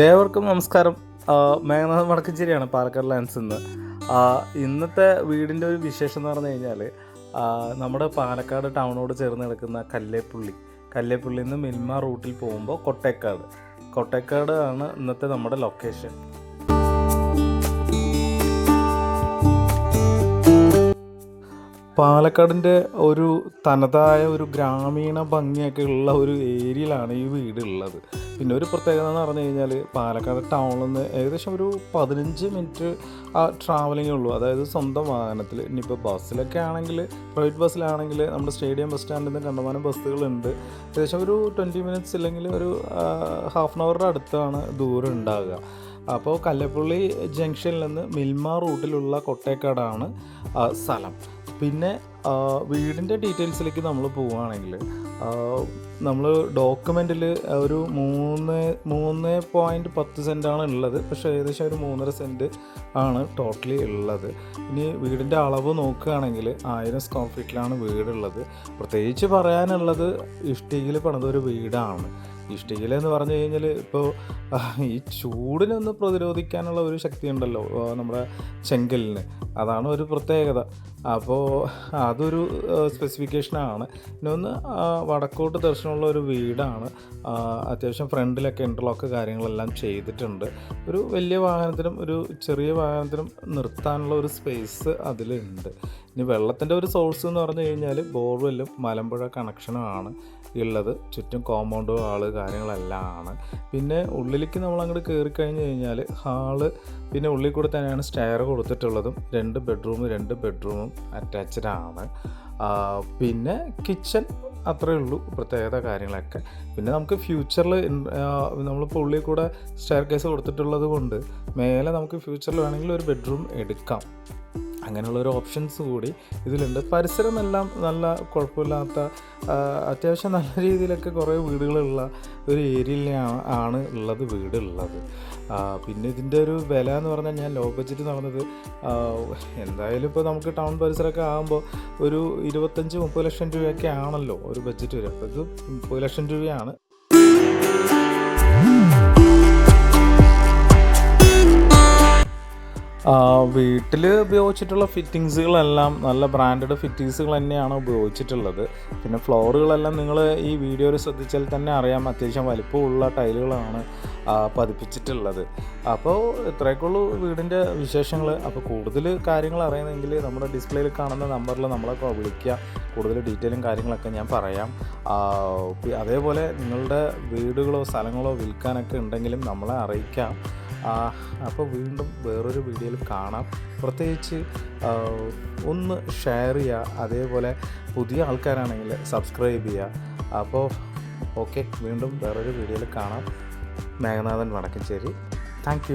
ഏവർക്കും നമസ്കാരം. മേഘനാഥ് വടക്കഞ്ചേരിയാണ് പാലക്കാട് ലാൻഡ്സ് ഇന്ന് ഇന്നത്തെ വീടിന്റെ ഒരു വിശേഷം എന്ന് പറഞ്ഞു കഴിഞ്ഞാൽ നമ്മുടെ പാലക്കാട് ടൗണോട് ചേർന്ന് കിടക്കുന്ന കല്ലേപ്പുള്ളി. കല്ലേപ്പുള്ളിയിൽ നിന്ന് മിൽമ റൂട്ടിൽ പോകുമ്പോൾ കൊട്ടേക്കാട്. കൊട്ടേക്കാട് ആണ് ഇന്നത്തെ നമ്മുടെ ലൊക്കേഷൻ പാലക്കാടിന്റെ ഒരു തനതായ ഒരു ഗ്രാമീണ ഭംഗിയൊക്കെ ഉള്ള ഒരു ഏരിയയിലാണ് ഈ വീട് ഉള്ളത്. പിന്നെ ഒരു പ്രത്യേകത എന്ന് പറഞ്ഞു കഴിഞ്ഞാൽ പാലക്കാട് ടൗണിൽ നിന്ന് ഏകദേശം ഒരു പതിനഞ്ച് മിനിറ്റ് ആ ട്രാവലിംഗേ ഉള്ളൂ. അതായത് സ്വന്തം വാഹനത്തിൽ ഇനിയിപ്പോൾ ബസ്സിലൊക്കെ ആണെങ്കിൽ പ്രൈവറ്റ് ബസ്സിലാണെങ്കിൽ നമ്മുടെ സ്റ്റേഡിയം ബസ് സ്റ്റാൻഡിൽ നിന്ന് കണ്ടമാനം ബസ്സുകളുണ്ട്. ഏകദേശം ഒരു ട്വന്റി മിനിറ്റ്സ് ഇല്ലെങ്കിൽ ഒരു ഹാഫ് ആൻ അവറുടെ അടുത്താണ് ദൂരം ഉണ്ടാകുക അപ്പോൾ കല്ലപ്പള്ളി ജംഗ്ഷനിൽ നിന്ന് മിൽമ റൂട്ടിലുള്ള കൊട്ടേക്കാടാണ് സ്ഥലം. പിന്നെ വീടിന്റെ ഡീറ്റെയിൽസിലേക്ക് നമ്മൾ പോവുകയാണെങ്കിൽ നമ്മൾ ഡോക്യുമെന്റിൽ ഒരു മൂന്ന് മൂന്ന് പോയിന്റ് പത്ത് സെന്റാണ് ഉള്ളത്. പക്ഷേ ഏകദേശം ഒരു മൂന്നര സെന്റ് ആണ് ടോട്ടലി ഉള്ളത്. ഇനി വീടിന്റെ അളവ് നോക്കുകയാണെങ്കിൽ ആയിരം സ്ക്വയർ ഫീറ്റിലാണ് വീടുള്ളത്. പ്രത്യേകിച്ച് പറയാനുള്ളത് ഇഷ്ടികയിൽ പണിതൊരു വീടാണ്. ഇഷ്ടികയിൽ എന്ന് പറഞ്ഞു കഴിഞ്ഞാൽ ഇപ്പോൾ ഈ ചൂടിനൊന്ന് പ്രതിരോധിക്കാനുള്ള ഒരു ശക്തി ഉണ്ടല്ലോ നമ്മുടെ ചെങ്കലിന് അതാണ് ഒരു പ്രത്യേകത. അപ്പോൾ അതൊരു സ്പെസിഫിക്കേഷനാണ് പിന്നെ ഒന്ന് വടക്കോട്ട് ദർശനമുള്ള ഒരു വീടാണ്. അത്യാവശ്യം ഫ്രണ്ടിലൊക്കെ ഇന്റർലോക്ക് കാര്യങ്ങളെല്ലാം ചെയ്തിട്ടുണ്ട്. ഒരു വലിയ വാഹനത്തിനും ഒരു ചെറിയ വാഹനത്തിനും നിർത്താനുള്ള ഒരു സ്പേസ് അതിലുണ്ട്. ഇനി വെള്ളത്തിന്റെ ഒരു സോഴ്സ് എന്ന് പറഞ്ഞു കഴിഞ്ഞാൽ ബോർവെല്ലും മലമ്പുഴ കണക്ഷനുമാണ് ഉള്ളത്. ചുറ്റും കോമ്പൗണ്ട് ഹാൾ കാര്യങ്ങളെല്ലാം ആണ്. പിന്നെ ഉള്ളിലേക്ക് നമ്മൾ അങ്ങോട്ട് കയറി കഴിഞ്ഞ് കഴിഞ്ഞാൽ ഹാൾ പിന്നെ ഉള്ളിൽ കൂടെ തന്നെയാണ് സ്റ്റെയർ കൊടുത്തിട്ടുള്ളതും. രണ്ട് ബെഡ്റൂം രണ്ട് ബെഡ്റൂമും അറ്റാച്ച്ഡ് ആണ്. പിന്നെ കിച്ചൺ അത്രയേ ഉള്ളൂ പ്രത്യേകത കാര്യങ്ങളൊക്കെ. പിന്നെ നമുക്ക് ഫ്യൂച്ചറിൽ നമ്മളിപ്പോൾ ഉള്ളിൽ കൂടെ സ്റ്റെയർ കേസ് കൊടുത്തിട്ടുള്ളത് കൊണ്ട് മേലെ നമുക്ക് ഫ്യൂച്ചറിൽ വേണമെങ്കിൽ ഒരു ബെഡ്റൂം എടുക്കാം. അങ്ങനെയുള്ള ഒരു ഓപ്ഷൻസ് കൂടി ഇതിലുണ്ട്. പരിസരമെല്ലാം നല്ല കുഴപ്പമില്ലാത്ത അത്യാവശ്യം നല്ല രീതിയിലൊക്കെ കുറേ വീടുകളുള്ള ഒരു ഏരിയയിലാണ് ആണ് ഉള്ളത് വീടുള്ളത്. പിന്നെ ഇതിന്റെ ഒരു വില എന്ന് പറഞ്ഞാൽ ഞാൻ ലോ ബഡ്ജറ്റ് നടന്നത് എന്തായാലും ഇപ്പോൾ നമുക്ക് ടൗൺ പരിസരമൊക്കെ ആകുമ്പോൾ ഒരു ഇരുപത്തഞ്ച് മുപ്പത് ലക്ഷം രൂപയൊക്കെ ആണല്ലോ ഒരു ബഡ്ജറ്റ് വരും. അപ്പോൾ ഇത് മുപ്പത് ലക്ഷം രൂപയാണ്. വീട്ടിൽ ഉപയോഗിച്ചിട്ടുള്ള ഫിറ്റിങ്സുകളെല്ലാം നല്ല ബ്രാൻഡഡ് ഫിറ്റിങ്സുകൾ തന്നെയാണ് ഉപയോഗിച്ചിട്ടുള്ളത്. പിന്നെ ഫ്ലോറുകളെല്ലാം നിങ്ങൾ ഈ വീഡിയോയിൽ ശ്രദ്ധിച്ചാൽ തന്നെ അറിയാം. അത്യാവശ്യം വലിപ്പമുള്ള ടൈലുകളാണ് പതിപ്പിച്ചിട്ടുള്ളത്. അപ്പോൾ ഇത്രയൊക്കെയുള്ളൂ വീടിന്റെ വിശേഷങ്ങൾ അപ്പോൾ കൂടുതൽ കാര്യങ്ങൾ അറിയണമെങ്കിൽ നമ്മുടെ ഡിസ്പ്ലേയിൽ കാണുന്ന നമ്പറിൽ നമ്മളെ വിളിക്കുക. കൂടുതൽ ഡീറ്റെയിലും കാര്യങ്ങളൊക്കെ ഞാൻ പറയാം. അതേപോലെ നിങ്ങളുടെ വീടുകളോ സ്ഥലങ്ങളോ വിൽക്കാനൊക്കെ ഉണ്ടെങ്കിലും നമ്മളെ അറിയിക്കാം. അപ്പോൾ വീണ്ടും വേറൊരു വീഡിയോയിൽ കാണാം. പ്രത്യേകിച്ച് ഒന്ന് ഷെയർ ചെയ്യുക. അതേപോലെ പുതിയ ആൾക്കാരാണെങ്കിൽ സബ്സ്ക്രൈബ് ചെയ്യുക. അപ്പോൾ ഓക്കെ വീണ്ടും വേറൊരു വീഡിയോയിൽ കാണാം. മേഘനാഥൻ വടക്കഞ്ചേരി. താങ്ക്